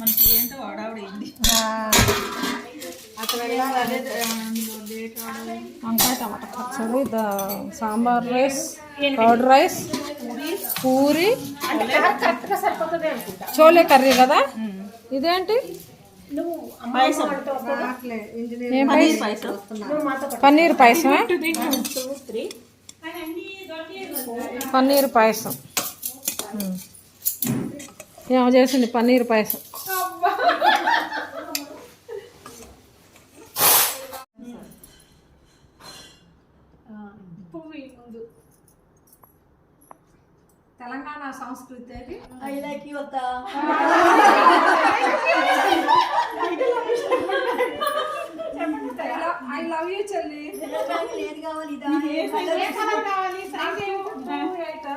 మనకి ఏంటో వాడావిడైంది. వంకాయ టమాటా పచ్చడి the- sambar rice curd rice puri? Chole curry. కదా? ఇదేంటి? పన్నీర్ పాయసం. పన్నీర్ పాయసం. ఏమో చేసింది పన్నీర్ పాయసం. తెలంగాణ సంస్కృతి ఐ లైక్ యూ అత్త. ఐ లవ్ యూ చెల్లి. ఏది కావాలి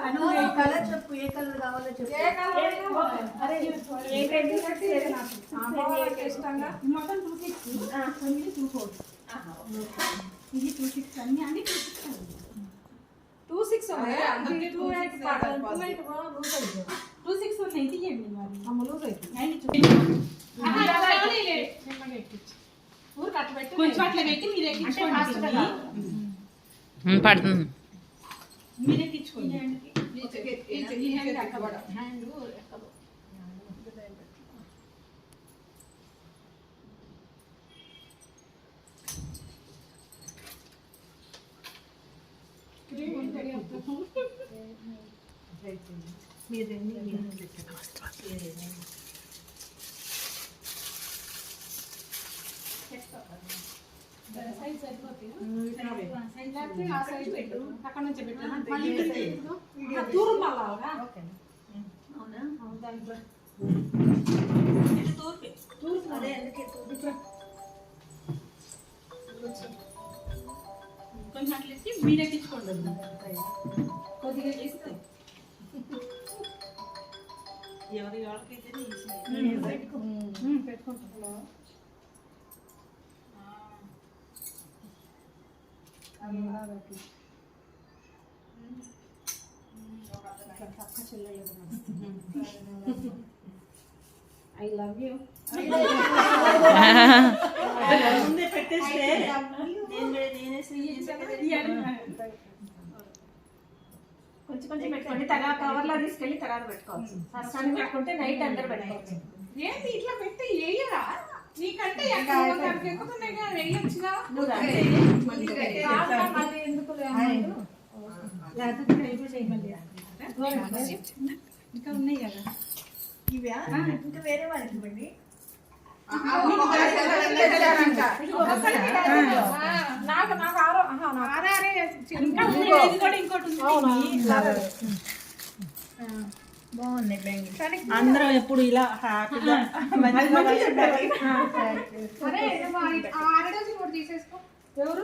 ఇదా ఏ కలర్ అను ఏ కలర్ చెప్పు ఏ కలర్ కావాలో చెప్పు అరే ఏ కలర్ ఇష్టంగా మొత్తం టూ సిక్స్ కొన్ని టూ ఫోర్ ఇది టూ సిక్స్ అన్ని అన్ని టూ సిక్స్ టూ సిక్స్ ఉన్నాయి two eight two eight loose అయితే టూ సిక్స్ ఉన్నాయి తీయండి మరి అమ్మ లూజ్ అయితే ఊరికి అట్లా పెట్టి కొంచెం అట్లా పెట్టి మీరు ఎక్కించుకోండి పడుతుంది మీరు ఎక్కించుకోండి లేకపోతే ఆ సైడ్ పెట్టు అక్కడ నుంచి పెట్టు. తూరు మళ్ళా అవునా? దాంట్లో అదే అందుకే కొంచెం అట్లా ఎత్తి మీరు ఎక్కించుకోండి కొద్దిగా తీస్తే ఎవరి వాళ్ళకైతే పెట్టుకుంటున్నాం ఐ లవ్ యూ ముందే పెట్టేస్తే కొంచెం కొంచెం పెట్టుకోండి. తర్వాత కవర్లో తీసుకెళ్ళి తర్వాత పెట్టుకోవచ్చు. సరసాన్ని పెట్టుకుంటే నైట్ అందరు పెట్టుకోవచ్చు. ఏంటి ఇట్లా పెట్టి వేయరా? నీకంటే ఎక్కుతున్నాయి కదా. వేయొచ్చుగా ఎందుకు? ఇంకా ఉన్నాయి కదా? ఇవా ఇంకా వేరే వాళ్ళకి ఇవ్వండి. నాకు నాకు ఆరో ఆహా, నాకు ఆరారే ఇంకా ఉన్నాయి. ఇది కూడా ఇంకోటి అందరం ఎప్పుడు ఇలా హ్యాపీగా ఎవరు.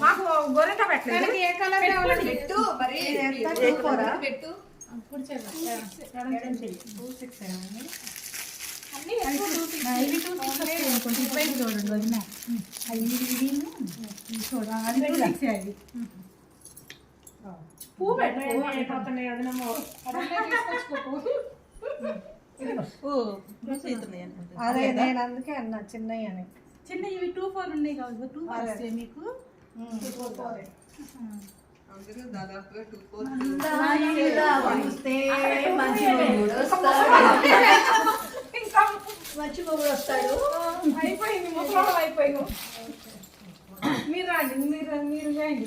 మాకు గొర్రెట పెట్టలేదు ఏ కలర్ పెట్టు మరి పెట్టు అదనమ్మో అదే నేను అందుకే అన్నా చిన్నయ్య అని. చిన్న ఇవి టూ ఫోర్ ఉన్నాయి కావచ్చు. టూ ఫోర్ మీకు? మంచి మొగుడు వస్తాడు అయిపోయింది. మీరు రండి. మీరు మీరు చేయండి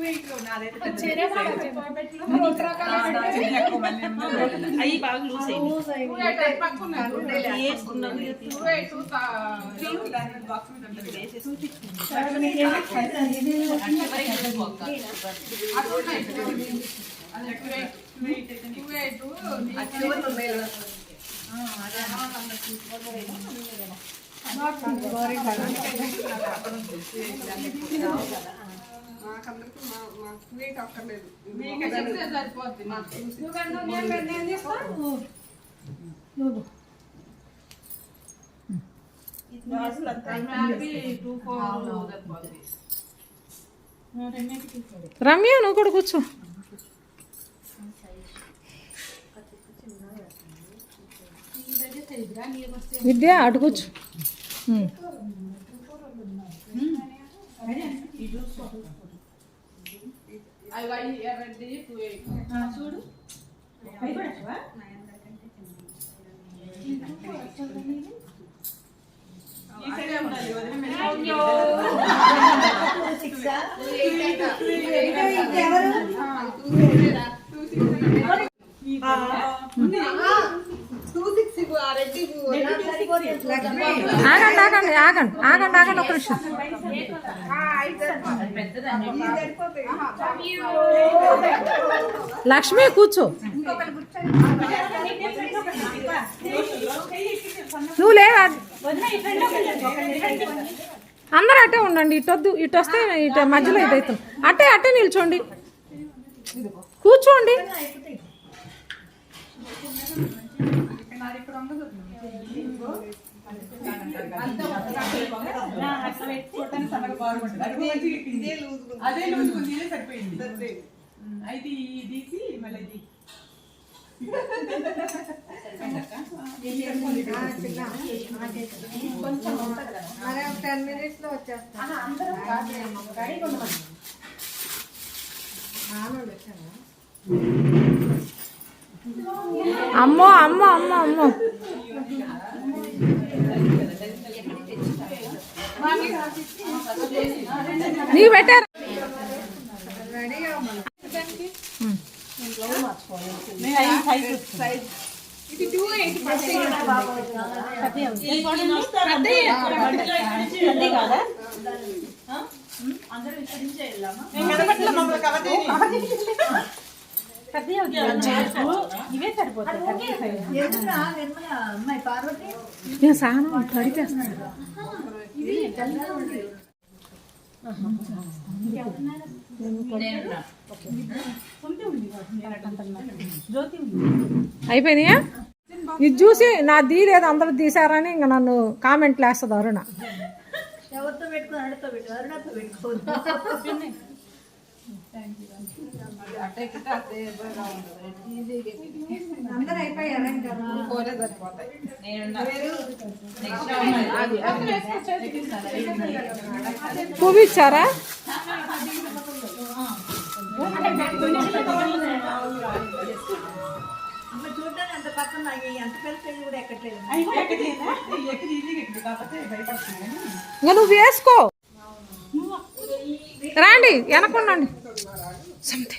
ఏంట్రా పెట్టే పెట్టే పెట్టే అయ్యా ఊసా ఉండాలి నాకు ఇచ్చిన కాఫీ నేను తీసుకోలేదు నేను వస్తా నేను వస్తా నీ ఆఫ్టర్ తీసేసుకున్నా హాఫ్ అవి బాగా లూజ్ అయ్యి రమ్య నువ్వు కూడా కూర్చో. విద్య అటు కూర్చో. ఉమ్. ఆగండి ఆగండి ఆగండి ఆగండి ఒక నిమిషం. లక్ష్మి కూర్చో. నువ్వు లేవా అందరూ అట్టే ఉండండి ఇటొద్దు ఇటు వస్తే ఇటు మధ్యలో ఇది అవుతుంది. అట్టే అట్టే నిల్చోండి. కూర్చోండి. అదే లూజ్ ఉంది ఇదే సరిపోయింది అయితే ఈ మళ్ళీ ఇది మరి ఒక టెన్ మినిట్స్లో వచ్చేస్తాను నాన్నోళ్ళు వచ్చారా అమ్మో అమ్మో అమ్మో అమ్మో. నీకు పెట్టారు రెడీగా ఉన్నా ఇది టూ ఎయిటీ నేను సానం కడిపేస్తాను అయిపోయినాయా? ఇది చూసి నా తీయలేదు అందరూ తీసారని ఇంకా నన్ను కామెంట్లు వేస్తుంది అరుణ. ఎవరితో పెట్టుకో అడుగుతో పెట్టుకో అరుణతో పెట్టుకో. అందరూ అయిపోయారా ఇంకా పువ్వు ఇచ్చారా చూడడానికి అంత పక్కన ఎంత కూడా ఎక్కట్లేదు ఇంకా నువ్వు వేసుకో. రాండి వెనకుండండి సంతే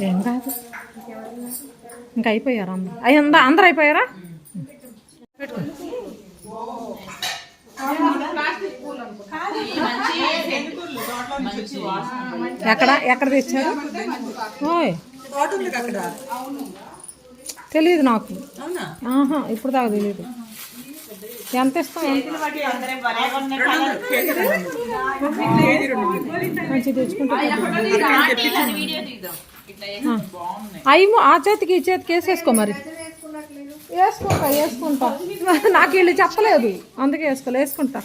ఏం కాదు ఇంకా అయిపోయారు అందరు అయ్యి అందరు అయిపోయారా ఎక్కడ ఎక్కడ తెచ్చారు? ఓయ్. తెలియదు నాకు. ఆహా ఇప్పుడు దాకా తెలియదు ఎంత ఇస్తాం మంచి తెచ్చుకుంటే అవి ఆ చేతికి ఈ చేతికి వేసేసుకో మరి. వేసుకుంటా వేసుకుంటా. నాకు వీళ్ళు చెప్పలేదు. అందుకే వేసుకోలే వేసుకుంటా.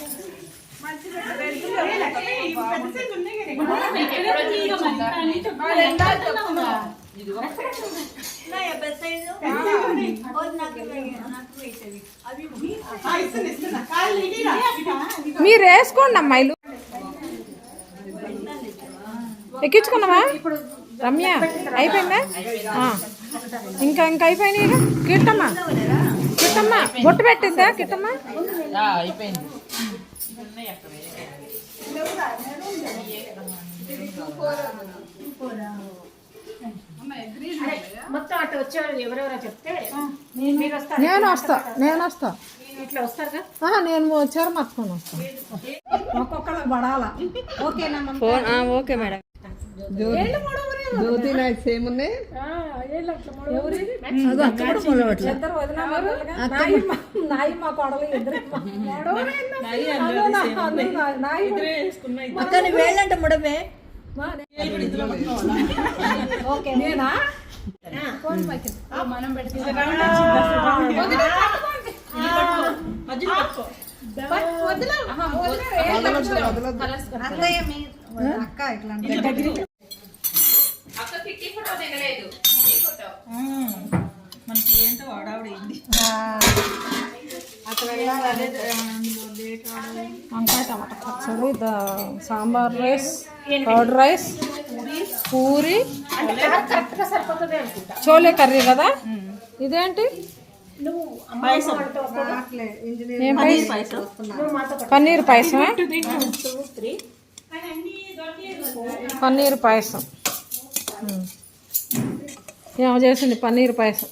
మీరు వేసుకోండి అమ్మాయిలు. ఎక్కించుకున్నావా? రమ్య అయిపోయిందా? ఇంకా ఇంకా అయిపోయినాయి కిట్టమ్మా కిట్టమ్మా బొట్టు పెట్టిందా కిట్టమ్మా అయిపోయింది మొత్తం అటు వచ్చేవాళ్ళు ఎవరెవరో చెప్తే మీరు వస్తారు నేను వస్తా నేను వస్తా. ఇట్లా వస్తారు కదా? నేను చీర మార్చుకొని వస్తాను ఒక్కొక్కరికి పడాలా? ఓకేనా ఫోన్ ఓకే మేడం. జ్యోతి అక్కడ వేళ్ళంట ముడమే. నేనా? అత్తయ్య మీ అక్క ఇట్లా మనకి ఏంటో ఆడావిడ ఏంది వంకాయ టమాటా పచ్చడి the- sambar rice curd rice puri. Chole curry కదా? ఇదేంటి? పాయసం. ఏం పాయసం. పన్నీర్ పన్నీర్ పాయసం. ఏమో చేసింది పన్నీర్ పాయసం.